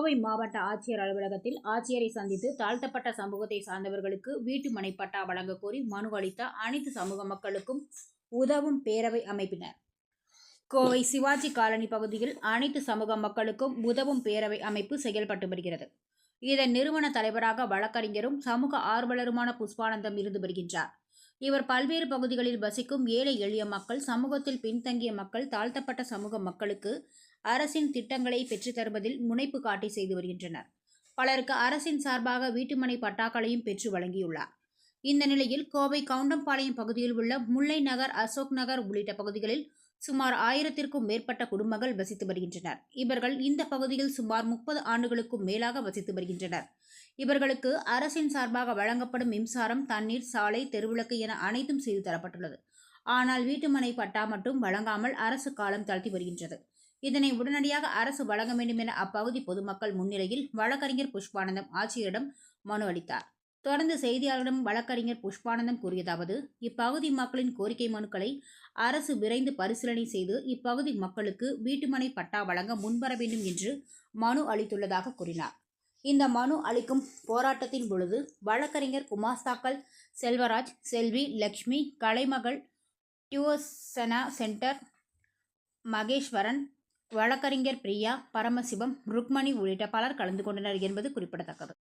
கோவை மாவட்ட ஆட்சியர் அலுவலகத்தில் ஆட்சியரை சந்தித்து தாழ்த்தப்பட்ட சமூகத்தை சார்ந்தவர்களுக்கு வீட்டு மனை பட்டா வழங்க கோரி மனு அளித்த அனைத்து சமூக மக்களுக்கும் உதவும் பேரவை அமைப்பினர். கோவை சிவாஜி காலனி பகுதியில் அனைத்து சமூக மக்களுக்கும் உதவும் பேரவை அமைப்பு செயல்பட்டு வருகிறது. இதன் நிறுவன தலைவராக வழக்கறிஞரும் சமூக ஆர்வலருமான புஷ்பானந்தம் இருந்து வருகின்றார். இவர் பல்வேறு பகுதிகளில் வசிக்கும் ஏழை எளிய மக்கள் சமூகத்தில் பின்தங்கிய மக்கள் தாழ்த்தப்பட்ட சமூக மக்களுக்கு அரசின் திட்டங்களை பெற்றுத் தருவதில் முனைப்பு காட்டி செய்து வருகின்றனர். பலருக்கு அரசின் சார்பாக வீட்டுமனை பட்டாக்களையும் பெற்று வழங்கியுள்ளார். இந்த நிலையில் கோவை கவுண்டம்பாளையம் பகுதியில் உள்ள முல்லை நகர் அசோக் நகர் உள்ளிட்ட பகுதிகளில் சுமார் ஆயிரத்திற்கும் மேற்பட்ட குடும்பங்கள் வசித்து வருகின்றனர். இவர்கள் இந்த பகுதியில் சுமார் முப்பது ஆண்டுகளுக்கும் மேலாக வசித்து வருகின்றனர். இவர்களுக்கு அரசின் சார்பாக வழங்கப்படும் மின்சாரம் தண்ணீர் சாலை தெருவிளக்கு என அனைத்தும் செய்து தரப்பட்டுள்ளது. ஆனால் வீட்டுமனை பட்டா மட்டும் வழங்காமல் அரசு காலம் தாழ்த்தி வருகின்றது. இதனை உடனடியாக அரசு வழங்க வேண்டும் என அப்பகுதி பொதுமக்கள் முன்னிலையில் வழக்கறிஞர் புஷ்பானந்தம் ஆட்சியரிடம் மனு அளித்தார். தொடர்ந்து செய்தியாளரிடம் வழக்கறிஞர் புஷ்பானந்தம் கூறியதாவது இப்பகுதி மக்களின் கோரிக்கை மனுக்களை அரசு விரைந்து பரிசீலனை செய்து இப்பகுதி மக்களுக்கு வீட்டுமனை பட்டா வழங்க முன்வர வேண்டும் என்று மனு அளித்துள்ளதாக கூறினார். இந்த மனு அளிக்கும் போராட்டத்தின் பொழுது வழக்கறிஞர் குமாஸ்தாக்கல் செல்வராஜ் செல்வி லக்ஷ்மி கலைமகள் டியூசனா சென்டர் மகேஸ்வரன் வழக்கறிஞர் பிரியா பரமசிவம் ருக்மணி உள்ளிட்ட பலர் கலந்து கொண்டனர் என்பது குறிப்பிடத்தக்கது.